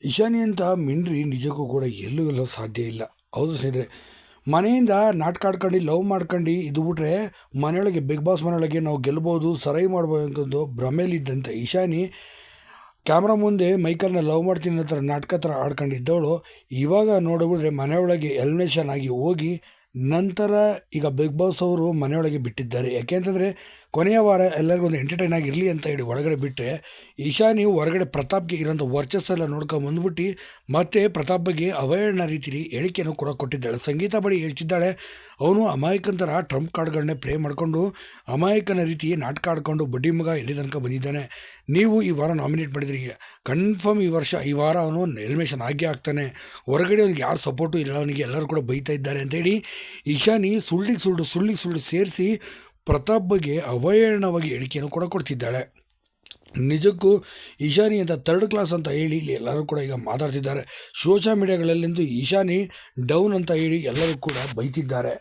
ಇಶಾನಿ ಅಂತ ಮಿಂಡ್ರಿ ನಿಜಕ್ಕೂ ಕೂಡ ಎಲ್ಲೂ ಎಲ್ಲೋ ಸಾಧ್ಯ ಇಲ್ಲ. ಹೌದು ಸ್ನೇಹಿತರೆ, ಮನೆಯಿಂದ ನಾಟಕ ಆಡ್ಕೊಂಡು, ಲವ್ ಮಾಡ್ಕೊಂಡು ಇದು ಬಿಟ್ರೆ ಮನೆಯೊಳಗೆ, ಬಿಗ್ ಬಾಸ್ ಮನೆಯೊಳಗೆ ನಾವು ಗೆಲ್ಬೋದು, ಸರೈ ಮಾಡ್ಬೋದು ಅಂತಂದು ಭ್ರಮೇಲಿದ್ದಂಥ ಈಶಾನಿ ಕ್ಯಾಮ್ರಾ ಮುಂದೆ ಮೈಕಲ್ನ ಲವ್ ಮಾಡ್ತೀನಿ ಥರ ನಾಟಕ ಥರ ಆಡ್ಕೊಂಡಿದ್ದವಳು, ಇವಾಗ ನೋಡಿಬಿಟ್ರೆ ಮನೆಯೊಳಗೆ ಎಲಿಮಿನೇಷನ್ ಆಗಿ ಹೋಗಿ ನಂತರ ಈಗ ಬಿಗ್ ಬಾಸ್ ಅವರು ಮನೆಯೊಳಗೆ ಬಿಟ್ಟಿದ್ದಾರೆ. ಯಾಕೆ ಅಂತಂದರೆ, ಕೊನೆಯ ವಾರ ಎಲ್ಲರಿಗೂ ಒಂದು ಎಂಟರ್ಟೈನ್ ಆಗಿರಲಿ ಅಂತ ಹೇಳಿ ಒಳಗಡೆ ಬಿಟ್ಟರೆ ಈಶಾನಿ ಹೊರಗಡೆ ಪ್ರತಾಪ್ಗೆ ಇರೋಂಥ ವರ್ಚಸ್ಸೆಲ್ಲ ನೋಡ್ಕೊಂಡು ಬಂದ್ಬಿಟ್ಟು, ಮತ್ತೆ ಪ್ರತಾಪ್ ಬಗ್ಗೆ ಅವಹೇಳನ ರೀತಿಲಿ ಹೇಳಿಕೆಯನ್ನು ಕೂಡ ಕೊಟ್ಟಿದ್ದಾಳೆ. ಸಂಗೀತ ಬಳಿ ಹೇಳ್ತಿದ್ದಾಳೆ ಅವನು ಅಮಾಯಕಂತರ ಟ್ರಂಪ್ ಕಾರ್ಡ್ಗಳನ್ನೇ ಪ್ಲೇ ಮಾಡಿಕೊಂಡು ಅಮಾಯಕನ ರೀತಿ ನಾಟಕ ಆಡ್ಕೊಂಡು ಬಡ್ಡಿ ಮಗ ಎಲ್ಲಿ ತನಕ ಬಂದಿದ್ದಾನೆ? ನೀವು ಈ ವಾರ ನಾಮಿನೇಟ್ ಮಾಡಿದ್ರಿ. ಕನ್ಫರ್ಮ್ ಈ ವರ್ಷ, ಈ ವಾರ ಅವನು ಎಲಿಮಿನೇಷನ್ ಆಗೇ ಆಗ್ತಾನೆ. ಹೊರಗಡೆ ಅವ್ನಿಗೆ ಯಾರು ಸಪೋರ್ಟು ಇಲ್ಲ. ಅವನಿಗೆ ಎಲ್ಲರೂ ಕೂಡ ಬೈತಾ ಇದ್ದಾರೆ ಅಂತೇಳಿ ಈಶಾನಿ ಸುಳ್ಳಿಗೆ ಸುಳ್ಳು ಸುಳ್ಳಿಗೆ ಸುಳ್ಳು ಸೇರಿಸಿ ಪ್ರತಾಪ್ ಬಗ್ಗೆ ಅವಹೇಳನವಾಗಿ ಹೇಳಿಕೆಯನ್ನು ಕೂಡ ಕೊಡ್ತಿದ್ದಾಳೆ. ನಿಜಕ್ಕೂ ಈಶಾನಿ ಅಂತ ಥರ್ಡ್ ಕ್ಲಾಸ್ ಅಂತ ಹೇಳಿ ಇಲ್ಲಿ ಎಲ್ಲರೂ ಕೂಡ ಈಗ ಮಾತಾಡ್ತಿದ್ದಾರೆ. ಸೋಷಿಯಲ್ ಮೀಡಿಯಾಗಳಲ್ಲಿಂದು ಈಶಾನಿ ಡೌನ್ ಅಂತ ಹೇಳಿ ಎಲ್ಲರೂ ಕೂಡ ಬೈತಿದ್ದಾರೆ.